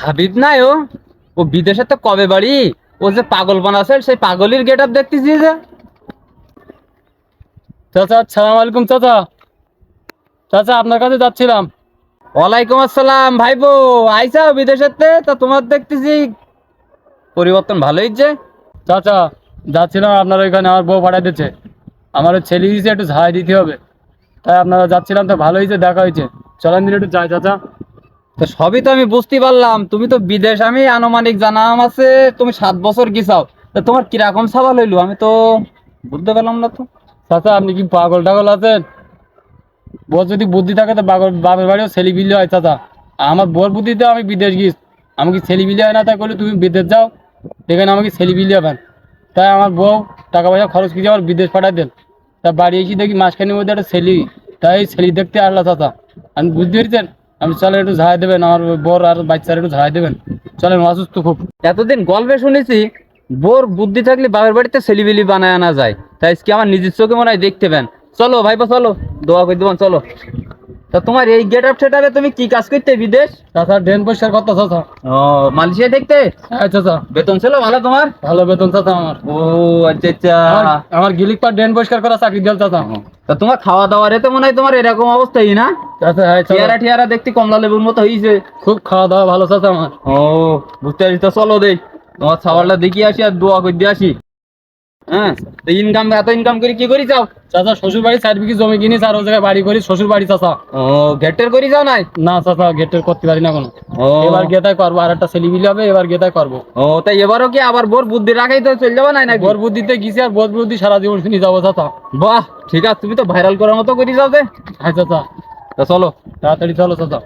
হাবিব নাই ও। ও বিদেশে তো কবে বাড়ি? ও যে পাগল বানাছে সেই পাগলির গেট আপ দেখতেছি যে? চাচা সালাম আলাইকুম চাচা। চাচা, আপনার কাছে যাচ্ছিলাম। ওয়ালাইকুম আসসালাম ভাইবো আইসা বিদেশেতে তা? তোমার দেখতেছি পরিবর্তন ভালোই যে চাচা, যাচ্ছিলাম আপনার ওইখানে, আমার বউ পাঠিয়ে দিচ্ছে। আমার ছেলে দিয়েছে একটু ঝাড়াই দিতে হবে। তাই আপনারা যাচ্ছিলাম, তো ভালো হয়েছে দেখা হয়েছে চলেন দিন একটু যাই, চাচা। তো সবই তো আমি বুঝতে পারলাম। তুমি তো বিদেশ, আমি আনুমানিক জানাম আছে তুমি সাত বছর গেছাও। তা তোমার কীরকম সওয়াল হইল আমি তো বুঝতে পারলাম না তো। চাচা, আপনি কি পাগল টাগল আছেন? বউ যদি বুদ্ধি থাকে তো বাপের বাড়িও ছেলে বিলি হয়, চাচা। আমার বোর বুদ্ধিতে আমি বিদেশ গিয়েছি আমি কি ছেলে বিলি হয় না তাই করলে তুমি বিদেশ যাও? এখানে আমাকে ছেলে বিলি হবেন। তাই আমার বউ টাকা পয়সা খরচ কিছু আমার বিদেশ পাঠাই দেন। তা বাড়ি এসে দেখি মাঝখানের মধ্যে একটা ছেলে। তাই ছেলে দেখতে আসলো চাচা। আমি বুঝতে পেরেছেন? আমি চলেন একটু ঝাড়াই দেবেন আমার বর আর বাচ্চারা একটু ঝাড়াই দেবেন। চলেন অসুস্থ খুব। এতদিন গল্পে শুনেছি বোর বুদ্ধি থাকলে বাবার বাড়িতে ছেলিবিলি বানায় আনা যায়। তাই আজকে আমার নিজের চোখে মনে হয় দেখতে পেন। চলো ভাইপো চলো দোয়া করে দেবেন চলো। তা তোমার এই গেট আপ সেটারে তুমি কি কাজ করতে বিদেশ? চাচা ড্রেন পরিষ্কার করতো চাচা। ও মালয়েশিয়া দেখতে? হ্যাঁ চাচা। বেতন ছিল ভালো তোমার? ভালো বেতন চাচা আমার। ও আচ্ছা আচ্ছা। আমার- আমার গিলিক পার ড্রেন পরিষ্কার করা চাকরি দিল চাচা। তা তোমার খাওয়া দাওয়ার তো মনে হয় তোমার এরকম অবস্থাই না? হ্যাঁ টিয়ারা টিয়ারা দেখতে কমলা লেবুর মতো হয়েছে খুব খাওয়া দাওয়া ভালো চাচা আমার। ও বুঝতে পারছি তো চলো দেখ তোমার খাবারটা দেখি আসি আর দোয়া করে দিয়ে আসি। হ্যাঁ ইনকাম এত ইনকাম করে কি করি যাও চাচা শ্বশুর বাড়ি চার বিঘি জমি কিনি আর ও জায়গায় বাড়ি করি শ্বশুর বাড়ি চাচা। ও গেটের করি যাও নাই? না চাচা গেটের করতে পারি না কোনো। এবার গেতায় করব আর একটা ছেলে মিলে হবে এবার গেতায় করব। ও তাই এবারও কি আবার বোর বুদ্ধি রাখাই তো চলে যাব নাই নাকি? বোর বুদ্ধিতে গেছি আর বোর বুদ্ধি সারা জীবন শুনি যাব চাচা। বাহ ঠিক আছে তুমি তো ভাইরাল করার মতো করি যাও যে হ্যাঁ চাচা। তা চলো তাড়াতাড়ি চলো চাচা।